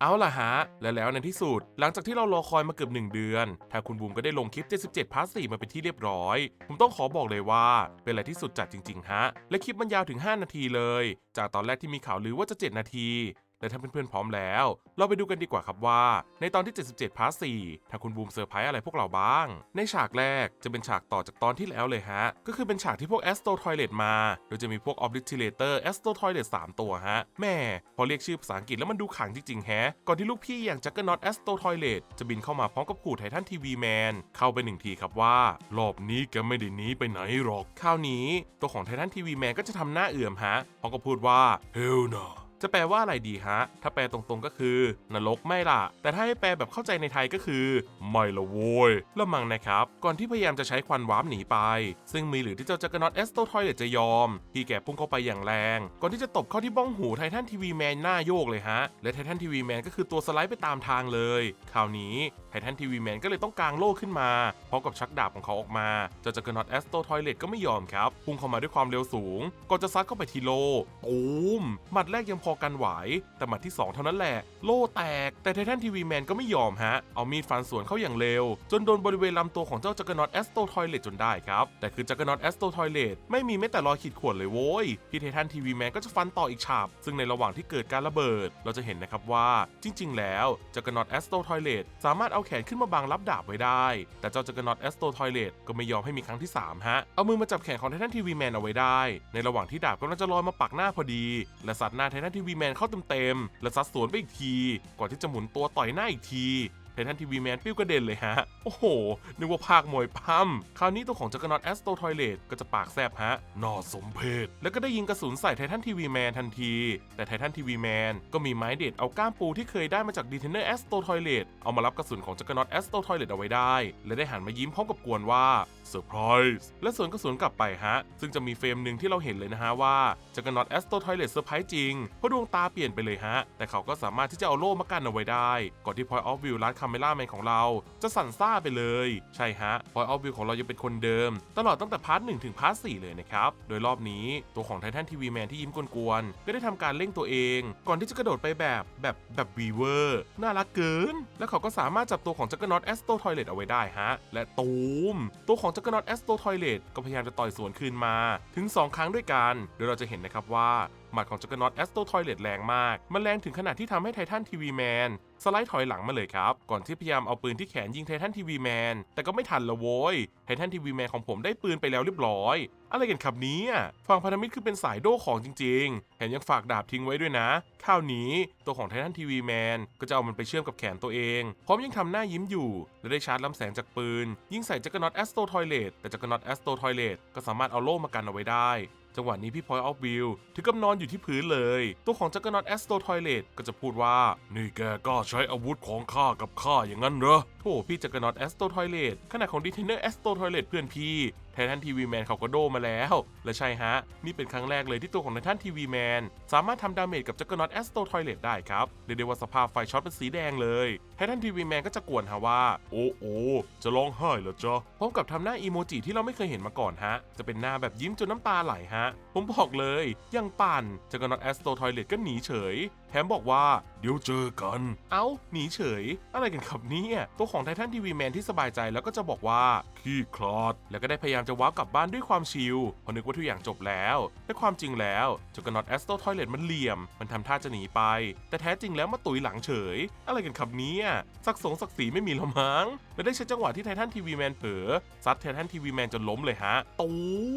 เอาล่ะฮะ และแล้วในที่สุด หลังจากที่เรารอคอยมาเกือบ 1 เดือน ทางคุณบูมก็ได้ลงคลิป 77 พาร์ท 4 มาเป็นที่เรียบร้อย ผมต้องขอบอกเลยว่า เป็นอะไรที่สุดจัดจริง ๆ ฮะ และคลิปมันยาวถึง 5 นาทีเลย จากตอนแรกที่มีข่าวลือว่าจะ 7 นาที และถ้าเพื่อนๆพร้อมแล้ว เราไปดูกันดีกว่าครับว่า ในตอนที่ 77พาร์ท4ทางคุณบูมเซอร์ไพรส์อะไรพวกเราบ้าง ในฉากแรกจะเป็นฉากต่อจากตอนที่แล้วเลยฮะ ก็คือเป็นฉากที่พวก Astro Toilet มา โดยจะมีพวก Obliterator Astro Toilet 3ตัวฮะ แม่พอเรียกชื่อภาษาอังกฤษแล้วมันดูขังจริงๆแฮะ ก่อนที่ลูกพี่อย่าง Juggernaut Astro Toilet จะบินเข้ามาพร้อมกับขู่ไททันทีวีแมนเข้าไปหนึ่งทีครับว่ารอบนี้แกไม่ได้หนีไปไหนหรอกคราวนี้ ตัวของไททันทีวีแมนก็จะทำหน้าเอื่อมฮะพร้อมกับพูดว่า Hell no จะแปลว่าอะไรดีฮะ ถ้าแปลตรงๆก็คือนรกไม่ล่ะ แต่ถ้าให้แปลแบบเข้าใจในไทยก็คือ ไม่ละโวยละมังนะครับ ก่อนที่พยายามจะใช้ควันวาร์ปหนีไป ซึ่งมีหรือที่เจ้าจักรนอตเอสโตทอยเลตจะยอม ที่แกพุ่งเข้าไปอย่างแรง ก่อนที่จะตบเข้าที่บ้องหูไททันทีวีแมนหน้าโยกเลยฮะ และไททันทีวีแมนก็คือตัวสไลด์ไปตามทางเลย คราวนี้ ไททันทีวีแมนก็เลยต้องกางโล่ขึ้นมาพร้อมกับชักดาบของเขาออกมาเจ้าจักรนอตเอสโตทอยเลตก็ไม่ยอมครับ พุ่งเข้ามาด้วยความเร็วสูง ก่อนจะซัดเข้าไปทีโลตูมหมัดแรกยังพอกันไหว แต่หมัดที่ 2 เท่านั้นแหละ โล่แตก แต่ไททันทีวีแมนก็ไม่ยอมฮะ เอามีดฟันสวนเข้าอย่างเร็ว จนโดนบริเวณลำตัวของเจ้าจักรนอตแอสโตทอยเลตจนได้ครับ แต่คือจักรนอตแอสโตทอยเลตไม่มีแม้แต่รอยขีดข่วนเลยโว้ยพี่ไททันทีวีแมนก็จะฟันต่ออีกฉาบซึ่งในระหว่างที่เกิดการระเบิด เราจะเห็นนะครับว่าจริง ๆ แล้วจักรนอตแอสโตทอยเลตสามารถเอาแขนขึ้นมาบังรับดาบไว้ได้ แต่เจ้าจักรนอตแอสโตทอยเลตก็ไม่ยอมให้มีครั้งที่สามฮะ เอามือมาจับแขนของไททันทีวีแมนเอาไว้ได้ ในระหว่างที่ดาบกำลังจะลอยมาปักหน้าพอดี และสัตว์หน้าไททันทีวีแมนเข้าเต็มๆและซัดสวนไปอีกที ก่อนที่จะหมุนตัวต่อยหน้าอีกที ไททันทีวีแมนปิ้วกระเด็นเลยฮะ โอ้โห นึกว่าภาคมวยปั้มคราวนี้ตัวของจักรนอตแอสโตทอยเลตก็จะปากแซบฮะน่าสมเพชแล้วก็ได้ยิงกระสุนใส่ไททันทีวีแมนทันที แต่ไททันทีวีแมนก็มีไม้เด็ดเอาก้ามปูที่เคยได้มาจากดีเทนเนอร์แอสโตทอยเลตเอามารับกระสุนของจักรนอตแอสโตทอยเลตเอาไว้ได้ และได้หันมายิ้มพร้อมกับกวนว่าเซอร์ไพรส์และสวนกระสุนกลับไปฮะ ซึ่งจะมีเฟรมหนึ่งที่เราเห็นเลยนะฮะว่าจักรนอตแอสโตทอยเลตเซอร์ไพรส์จริงเพราะดวงตาเปลี่ยนไปเลยฮะ แต่เขาก็สามารถที่จะเอาโล่มากันเอาไว้ได้ ก่อนที่ Point of View ร้านคาเมล่าแมนของเรา จะสั่นซ่าไปเลย ใช่ฮะ Point of View ของเรายังเป็นคนเดิม ตลอดตั้งแต่พาร์ท1ถึงพาร์ท4เลยนะครับ โดยรอบนี้ตัวของไททันทีวีแมนที่ยิ้มกวนๆก็ได้ทำการเร่งตัวเอง ก่อนที่จะกระโดดไปแบบแบบแบบวีเวอร์น่ารักเกิน และเขาก็สามารถจับตัวของจักรนอตแอสโตทอยเลตเอาไว้ได้ฮะ และตูม ตัวของจักรนอตแอสโตทอยเลตก็พยายามจะต่อยสวนคืนมา ถึง 2 ครั้งด้วยกัน โดยเราจะเห็นนะครับว่าหมัดของจักรนอตแอสโตทอยเลตแรงมาก มันแรงถึงขนาดที่ทำให้ไททันทีวีแมนสไลด์ถอยหลังมาเลยครับ ก่อนที่พยายามเอาปืนที่แขนยิงไททันทีวีแมน แต่ก็ไม่ทันละโว้ย ไททันทีวีแมนของผมได้ปืนไปแล้วเรียบร้อย อะไรกันครับนี้ฝั่งพันธมิตรคือเป็นสายโดของจริงๆแถมยังฝากดาบทิ้งไว้ด้วยนะคราวนี้ตัวของไททันทีวีแมนก็จะเอามันไปเชื่อมกับแขนตัวเอง พร้อมยังทำหน้ายิ้มอยู่ และได้ชาร์จลำแสงจากปืน ยิงใส่จักรนอตแอสโตทอยเลตแต่จักรนอตแอสโตทอยเลตก็สามารถเอาโล่มากันเอาไว้ได้ จังหวะนี้พี่พอยออฟวิวถึงกับนอนอยู่ที่พื้นเลย ตัวของจักรนอตแอสโตทอยเลตก็จะพูดว่า นี่แกก็ใช้อาวุธของข้ากับข้าอย่างนั้นเหรอโถพี่จักรนอตแอสโตทอยเลตขนาดของดีเทนเนอร์แอสโตทอยเลตเพื่อนพี่ ไททันทีวีแมนเขาก็โดมาแล้ว และใช่ฮะ นี่เป็นครั้งแรกเลยที่ตัวของไททันทีวีแมนสามารถทำดาเมจกับจักรนอตแอสโตทอยเลตได้ครับเรียกได้ว่าสภาพไฟช็อตเป็นสีแดงเลยไททันทีวีแมนก็จะกวนฮะว่า โอ้โอจะร้องไห้เหรอจ๊ะพร้อมกับทำหน้าอีโมจิที่เราไม่เคยเห็นมาก่อนฮะ จะเป็นหน้าแบบยิ้มจนน้ำตาไหลฮะ ผมบอกเลยยังปั่นจักรนอตแอสโตทอยเลตก็หนีเฉยแถมบอกว่า เดี๋ยวเจอกัน เอ้า หนีเฉย อะไรกันครับเนี่ย ตัวของไททันทีวีแมนที่สบายใจแล้วก็จะบอกว่า ขี้คลอด แล้วก็ได้พยายามจะว้าวกลับบ้านด้วยความชิลเพราะนึกว่าทุกอย่างจบแล้ว แต่ความจริงแล้วจักรนอตแอสโตทอยเลตมันเหลี่ยม มันทำท่าจะหนีไป แต่แท้จริงแล้วมาตุยหลังเฉย อะไรกันครับเนี่ยศักสงศักดิ์ศรีไม่มีล้วมั้งและได้ใช้จังหวะที่ไททันทีวีแมนเผลอซัดไททันทีวีแมนจนล้มเลยฮะตู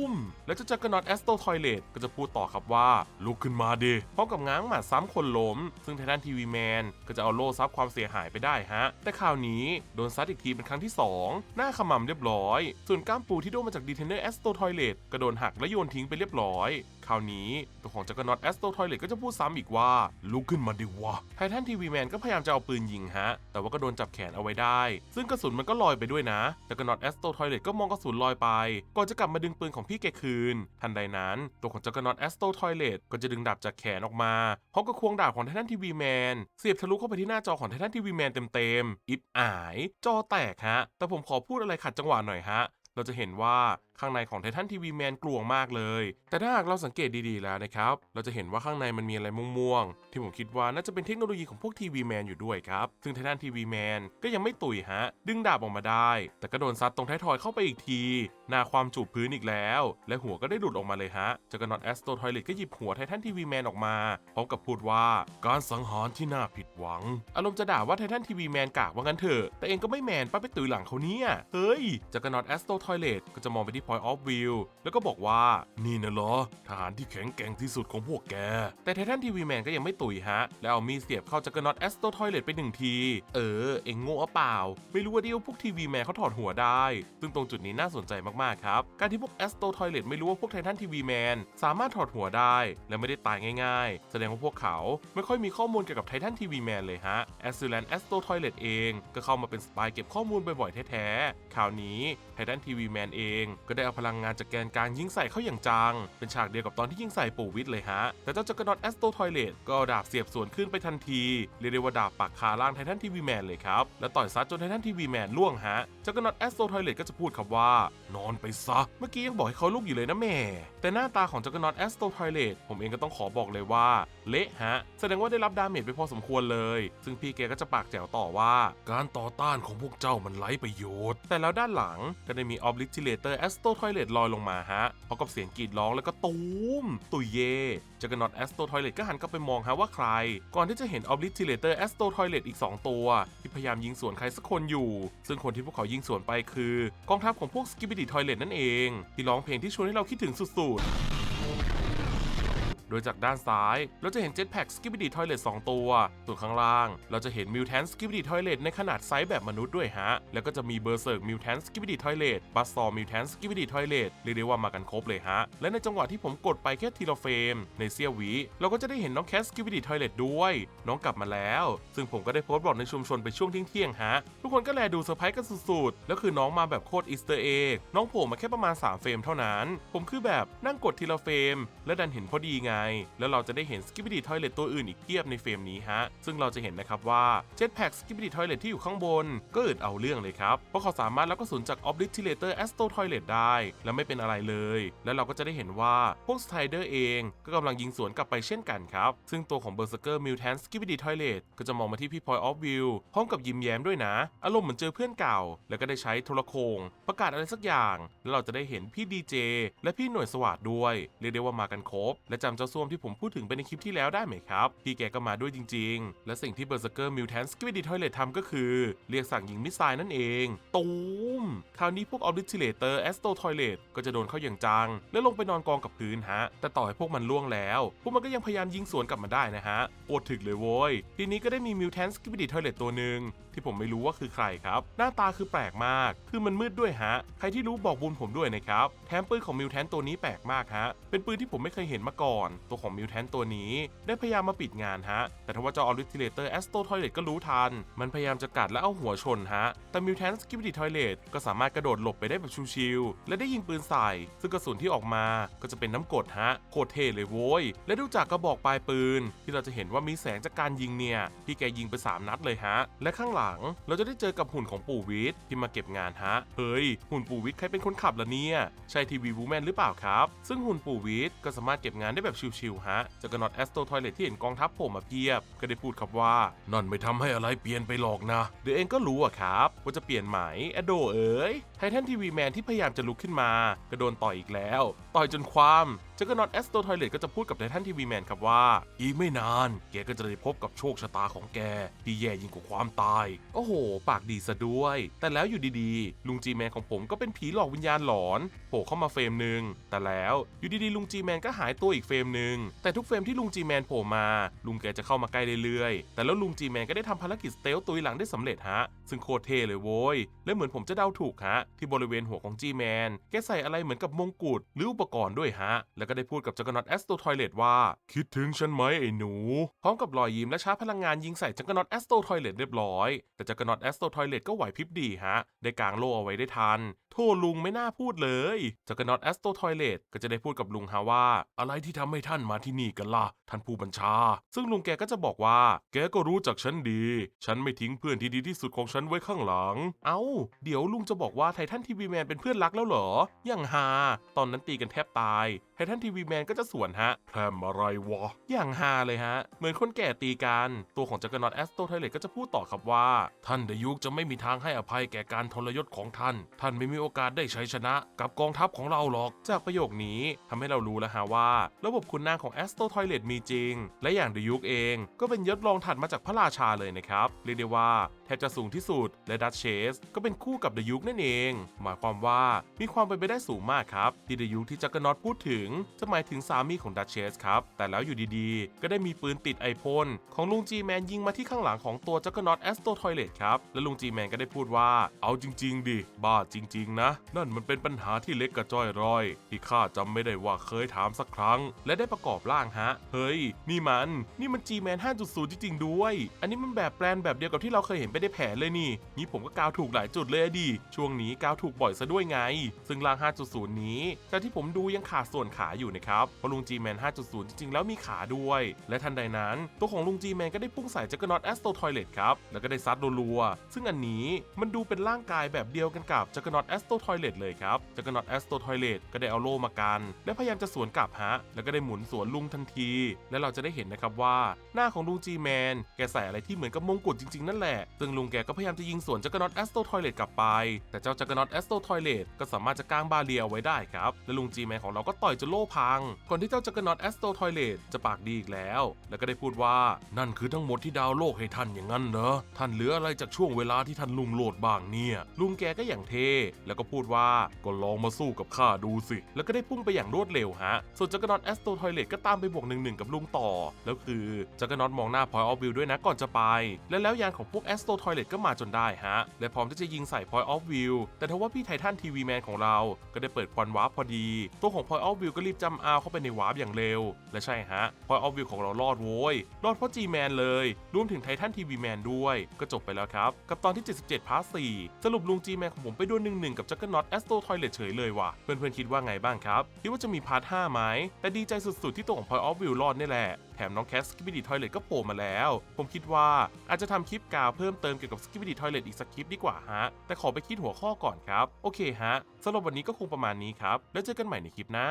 มแล้วเจ้าจักรนอตแอสโตทอยเลตก็จะพูดต่อครับว่าลุกขึ้นมาดิพร้อมกับง้างหมัดซ้ำคนลม ซึ่งไททันทีวีแมนก็จะเอาโล่ซับความเสียหายไปได้ฮะ แต่คราวนี้โดนซัดอีกทีเป็นครั้งที่ 2 หน้าขมำเรียบร้อย ส่วนก้ามปูที่โดนมาจากดีเทนเนอร์แอสโตทอยเลตก็โดนหักและโยนทิ้งไปเรียบร้อย ราวนี้ตัวของจักรนอตแอสโตทอยเลตก็จะพูดซ้ำอีกว่า ลุกขึ้นมาดิวะไททันทีวีแมนก็พยายามจะเอาปืนยิงฮะ แต่ว่าก็โดนจับแขนเอาไว้ได้ ซึ่งกระสุนมันก็ลอยไปด้วยนะจักรนอตแอสโตทอยเลตก็มองกระสุนลอยไป ก่อนจะกลับมาดึงปืนของพี่แกคืน ทันใดนั้น ตัวของจักรนอตแอสโตทอยเลตก็จะดึงดาบจากแขนออกมาพร้อมกับควงดาบของไททันทีวีแมนเสียบทะลุเข้าไปที่หน้าจอของไททันทีวีแมนเต็มๆอิบอาย จอแตกฮะ แต่ผมขอพูดอะไรขัดจังหวะหน่อยฮะเราจะเห็นว่า ข้างในของไททันทีวีแมนกลวงมากเลย แต่ถ้าหากเราสังเกตดีๆแล้วนะครับ เราจะเห็นว่าข้างในมันมีอะไรม่วงๆ ที่ผมคิดว่าน่าจะเป็นเทคโนโลยีของพวกทีวีแมนอยู่ด้วยครับ ซึ่งไททันทีวีแมนก็ยังไม่ตุยฮะ ดึงดาบออกมาได้ แต่ก็โดนซัดตรงท้ายทอยเข้าไปอีกที หน้าความจูบพื้นอีกแล้ว และหัวก็ได้หลุดออกมาเลยฮะจักรนอตแอสโตทอยเลตก็หยิบหัวไททันทีวีแมนออกมา พร้อมกับพูดว่าการสังหารที่น่าผิดหวัง อารมณ์จะด่าว่าไททันทีวีแมนกากว่างั้นเถอะ แต่เองก็ไม่แมนป้าไปตุยหลังเขาเนี่ย เฮ้ยจักรนอตแอสโตทอยเลตก็จะมองไปที่ point of view แล้วก็บอกว่า นี่นะเหรอ ทหารที่แข็งแกร่งที่สุดของพวกแก แต่ไททันทีวีแมนก็ยังไม่ตุยฮะ แล้วเอามีดเสียบเข้าจักรน็อตแอสโตทอยเลตไปหนึ่งที เออ เองโง่เปล่า ไม่รู้ว่าดิวพวกทีวีแมนเขาถอดหัวได้ ซึ่งตรงจุดนี้น่าสนใจมากๆครับ การที่พวกแอสโตทอยเลตไม่รู้ว่าพวกไททันทีวีแมนสามารถถอดหัวได้ และไม่ได้ตายง่าย ๆ แสดงว่าพวกเขาไม่ค่อยมีข้อมูลเกี่ยวกับไททันทีวีแมนเลยฮะแอสซิแลนแอสโตทอยเลตเอง ก็เข้ามาเป็นสปายเก็บข้อมูลบ่อยๆแท้ๆคราวนี้ไททันทีวีแมนเองก็ได้เอาพลังงานจากแกนกลางยิงใส่เข้าอย่างจัง เป็นฉากเดียวกับตอนที่ยิงใส่ปู่วิทย์เลยฮะ แต่เจ้าจักรนอตแอสโตทอยเลตก็ดาบเสียบสวนขึ้นไปทันที เรียกได้ว่าดาบปักคาล่างไททันทีวีแมนเลยครับ และต่อยซัดจนไททันทีวีแมนล่วงฮะจักรนอตแอสโตทอยเลตก็จะพูดคำว่า นอนไปซะ เมื่อกี้ยังบอกให้เขาลุกอยู่เลยนะแม่ แต่หน้าตาของจักรนอตแอสโตทอยเลตผมเองก็ต้องขอบอกเลยว่า เละฮะ แสดงว่าได้รับดาเมจไปพอสมควรเลย ซึ่งพี่แกก็จะปากแจ๋วต่อว่า การต่อต้านของพวกเจ้ามันไร้ประโยชน์ แต่แล้วด้านหลังก็ได้มี Obliterator a s t o t o i l e t ลอยลงมาฮะพร้อมกับเสียงกรีดร้องแล้วก็ตูมตุยเย่จักรนอต a s t o t o i l e t ก็หันกลับไปมองฮะว่าใคร ก่อนที่จะเห็น Obliterator a s t o t o i l e t อีก 2 ตัว ที่พยายามยิงสวนใครสักคนอยู่ ซึ่งคนที่พวกเขายิงสวนไปคือกองทัพของพวก Skibidi Toilet นั่นเอง ที่ร้องเพลงที่ชวนให้เราคิดถึงสุดๆ โดยจากด้านซ้าย เราจะเห็น Jetpack Skibidi Toilet 2ตัว ส่วนข้างล่าง เราจะเห็น Mutant Skibidi Toilet ในขนาดไซส์แบบมนุษย์ด้วยฮะ แล้วก็จะมี Berserk Mutant Skibidi Toilet b u z z s a w Mutant Skibidi Toilet เรียกได้ว่ามากันครบเลยฮะ และในจังหวะที่ผมกดไปแค่ทีละเฟรมในเซียววิเราก็จะได้เห็นน้องแคส Skibidi Toilet ด้วย น้องกลับมาแล้ว ซึ่งผมก็ได้โพสต์บอกในชุมชนไปช่วงเที่ยงๆฮะทุกคนก็แลดูเซอร์ไพรส์กันสุดๆแล้วคือน้องมาแบบโคตรอีสเตอร์เอ็กน้องโผล่มาแค่ประมาณ3เฟรมเท่านั้น ผมคือแบบนั่งกดทีละเฟรม และดันเห็นพอดีไงแล้วเราจะได้เห็น Skibidi Toilet ตัวอื่นอีกเพียบในเฟรมนี้ฮะ ซึ่งเราจะเห็นนะครับว่า Jetpack Skibidi Toilet ที่อยู่ข้างบน ก็อึดเอาเรื่องเลยครับ เพราะเขาสามารถแล้วก็สูญจาก Obliterator Astro Toilet ได้ และไม่เป็นอะไรเลย แล้วเราก็จะได้เห็นว่าพวก Strider เองก็กำลังยิงสวนกลับไปเช่นกันครับ ซึ่งตัวของ Berserker Mutant Skibidi Toilet ก็จะมองมาที่พี่ Point of View พร้อมกับยิ้มแย้มด้วยนะ อารมณ์เหมือนเจอเพื่อนเก่า แล้วก็ได้ใช้โทรโขงประกาศอะไรสักอย่าง แล้วเราจะได้เห็นพี่ดีเจและพี่หน่วยสวัสดด้วย เรียกได้ว่ามากันครบ และจำเจ้าส้วมที่ผมพูดถึงไปในคลิปที่แล้วได้ไหมครับพี่แกก็มาด้วยจริง ๆ และสิ่งที่ Berserker Mutant Skibidi Toilet ทำก็คือ เรียกสั่งยิงมิสไซล์นั่นเองตูมคราวนี้พวก Obliterator Astro Toilet ก็จะโดนเข้าอย่างจัง และลงไปนอนกองกับพื้นฮะ แต่ต่อให้พวกมันล่วงแล้ว พวกมันก็ยังพยายามยิงสวนกลับมาได้นะฮะโอดถึกเลยโว้ย ทีนี้ก็ได้มี Mutant Skibidi Toilet ตัวหนึ่งที่ผมไม่รู้ว่าคือใครครับ หน้าตาคือแปลกมาก คือมันมืดด้วยฮะ ใครที่รู้บอกบุญผมด้วยนะครับ แถมปืนของมิวแทนตัวนี้แปลกมากฮะ เป็นปืนที่ผมไม่เคยเห็นมาก่อนตัวของมิวแทนตัวนี้ ได้พยายามมาปิดงานฮะ แต่ทว่าเจ้าออริจิเลเตอร์แอสโตทอยเลตก็รู้ทัน มันพยายามจะกัดและเอาหัวชนฮะ แต่มิวแทนสกิปปี้ทอยเลตก็สามารถกระโดดหลบไปได้แบบชิวๆและได้ยิงปืนใส่ ซึ่งกระสุนที่ออกมาก็จะเป็นน้ำกรดฮะโคตรเท่เลยโว้ย และดูจากกระบอกปลายปืน ที่เราจะเห็นว่ามีแสงจากการยิงเนี่ยพี่แกยิงไปสามนัดเลยฮะ และข้างหลังเราจะได้เจอกับหุ่นของปู่วิทย์ที่มาเก็บงานฮะเฮ้ยหุ่นปู่วิทย์ใครเป็นคนขับล่ะเนี่ยใช่ทีวีวูแมนหรือเปล่าครับ ซึ่งหุ่นปู่วิทย์ก็สามารถเก็บงานได้แบบชิวๆฮะจากระนอตแอสโตทอยเลตที่เห็นกองทัพโผมมาเพียบ ก็ได้พูดครับว่า นั่นไม่ทำให้อะไรเปลี่ยนไปหรอกนะ เดี๋ยวเองก็รู้อะครับ ว่าจะเปลี่ยนไหมแอดโดเอ๋ย ไททันทีวีแมนที่พยายามจะลุกขึ้นมา ก็โดนต่อยอีกแล้ว ต่อยจนความจักรนอตแอสโตทอยเลตก็จะพูดกับไททันทีวีแมนครับว่า อีกไม่นาน แกก็จะได้พบกับโชคชะตาของแก ที่แย่ยิ่งกว่าความตาย โอ้โห ปากดีซะด้วย แต่แล้วอยู่ดีๆ ลุงจีแมนของผมก็เป็นผีหลอกวิญญาณหลอนโผล่เข้ามาเฟรมหนึ่งแต่แล้วอยู่ดีๆลุงจีแมนก็หายตัวอีกเฟรมหนึ่งแต่ทุกเฟรมที่ลุงจีแมนโผล่มา ลุงแกจะเข้ามาใกล้เรื่อยๆ แต่แล้วลุงจีแมนก็ได้ทำภารกิจสเตลตุยหลังได้สำเร็จฮะ ซึ่งโคตรเท่เลยโว้ยและเหมือนผมจะเดาถูกฮะที่บริเวณหัวของจีแมนแกใส่อะไรเหมือนกับมงกุฎหรืออุปกรณ์ด้วยฮะ แล้วก็ได้พูดกับจักรนอตแอสโตทอยเลตว่า คิดถึงฉันไหมไอ้หนู พร้อมกับรอยยิ้มและชาร์จพลังงานยิงใส่จักรนอตแอสโตทอยเลตเรียบร้อย แต่จักรนอตแอสโตทอยเลตก็ไหวพริบดีฮะ ได้กางโล่เอาไว้ได้ทัน ถทษลุงไม่น่าพูดเลยจักรนอตแอสโตทอยเลตก็จะได้พูดกับลุงฮะว่า อะไรที่ทำให้ท่านมาที่นี่กันล่ะ ท่านผู้บัญชา ซึ่งลุงแกก็จะบอกว่า แกก็รู้จักฉันดี ฉันไม่ทิ้งเพื่อนที่ดีที่สุดของฉันไว้ข้างหลัง เอ้า เดี๋ยวลุงจะบอกว่าไททันทีวีแมนเป็นเพื่อนรักแล้วเหรอ อย่างฮา ตอนนั้นตีกันแทบตาย ไททันทีวีแมนก็จะสวนฮะแพรมอะไรวะ อย่างฮาเลยฮะ เหมือนคนแก่ตีกัน ตัวของจักรนอตแอสโตไทเลตก็จะพูดต่อครับว่า ท่านเดยุกจะไม่มีทางให้อภัยแก่การทรยศของท่าน ท่านไม่มีโอกาสได้ใชัยชนะกับกองทัพของเราหรอก จากประโยคนี้ทำให้เรารู้แล้วฮะว่า ระบบคุณนางของแอสโตไทเลตมีจริง และอย่างเดยุกเองก็เป็นยศรองถัดมาจากพระราชาเลยนะครับ เรียกได้ว่าแทบจะสูงที่สุด และดัชเชสก็เป็นคู่กับเดยุกนั่นเอง หมายความว่ามีความเป็นไปได้สูงมากครับ ที่เดยุกที่จักรนอตพูดถึง จะหมายถึงสามีของดัชเชสครับ แต่แล้วอยู่ดีๆ ก็ได้มีปืนติดไอพ่นของลุงจีแมนยิงมาที่ข้างหลังของตัวจักรนอตแอสโตทอยเลตครับ และลุงจีแมนก็ได้พูดว่า เอาจริง ๆ ดิ บ้าจริงๆนะ นั่นมันเป็นปัญหาที่เล็กกระจ้อยรอย ที่ข้าจำไม่ได้ว่าเคยถามสักครั้ง และได้ประกอบร่างฮะ เฮ้ย นี่มัน นี่มัน G-Man 5.0 จริงๆด้วย อันนี้มันแบบแปลนแบบเดียวกับที่เราเคยเห็นไปได้แผนเลยนี่นี่ผมก็กาวถูกหลายจุดเลยอะดิช่วงนี้กาวถูกบ่อยซะด้วยไง ซึ่งร่าง 5.0 นี้จากที่ผมดูยังขาดส่วนขาอยู่นะครับเพราะลุง G-Man 5.0 จริงๆ แล้วมีขาด้วย และทันใดนั้น ตัวของลุง G-Man ก็ได้พุ่งใส่จักรนอตแอสโตทอยเลตครับแล้วก็ได้ซัดรัวๆซึ่งอันนี้มันดูเป็นร่างกายแบบเดียวกันกับจักรนอตแอสโตทอยเลตเลยครับจักรนอตแอสโตทอยเลตก็ได้เอาโล่มากัน และพยายามจะสวนกลับฮะ แล้วก็ได้หมุนสวนลุงทันที และเราจะได้เห็นนะครับว่า หน้าของลุง G-Man แกใส่อะไรที่เหมือนกับมงกุฎจริง ๆ นั่นแหละ ซึ่งลุงแกก็พยายามจะยิงสวนจักรนอตแอสโตทอยเลตกลับไป แต่เจ้าจักรนอตแอสโตทอยเลตก็สามารถจะกางบาเรียเอาไว้ได้ครับ และลุง G-Man ของเราก็ต่อยจนโล่พัง ก่อนที่เจ้าจักรนอตแอสโตทอยเลตจะปากดีอีกแล้ว แล้วก็ได้พูดว่านั่นคือทั้งหมดที่ดาวโลกให้ท่านอย่างนั้นเหรอท่านเหลืออะไรจากช่วงเวลาที่ท่านลุงโหลดบ้างเนี่ยลุงแกก็อย่างเทแล้วก็พูดว่าก็ลองมาสู้กับข้าดูสิ แล้วก็ได้พุ่งไปอย่างรวดเร็วฮะ ส่วนจักรนอตแอสโตทอยเลตก็ตามไปบวกหนึ่งหนึ่งกับลุงต่อ แล้วคือจักรนอตมองหน้าพอยออฟวิวด้วยนะก่อนจะไป และแล้วยานของพวกแอสโตทอยเลตก็มาจนได้ฮะ และพร้อมที่จะยิงใส่พอยออฟวิวแต่ทว่าพี่ไททันทีวีแมนของเรา ก็ได้เปิดควันวาร์ปพอดี ตัวของพอยออฟวิวก็รีบจำอาเข้าไปในวาร์ปอย่างเร็ว และใช่ฮะพอยออฟวิวของเรารอดโว้ยรอดเพราะ G-Man เลยรวมถึงไททันทีวีแมนด้วย ก็จบไปแล้วครับ กับตอนที่ 77พาร์ท4สรุปลุง G-Man ของผมไปด้วย1 1กับจักรน็อตแอสโตทอยเลตเฉยเลยว่ะ เพื่อนๆคิดว่าไงบ้างครับ คิดว่าจะมีพาร์ท5ไหมแต่ดีใจสุดๆที่ตัวของพอยออฟวิวรอดนี่แหละแถมน้องแคสสกิปปี้ทอยเลตก็โผล่มาแล้ว ผมคิดว่าอาจจะทำคลิปกาวเพิ่มเติมเกี่ยวกับสกิปปี้ทอยเลตอีกสักคลิปดีกว่าฮะ แต่ขอไปคิดหัวข้อก่อนครับ โอเคฮะสำหรับวันนี้ก็คงประมาณนี้ครับ แล้วเจอกันใหม่ในคลิปหน้า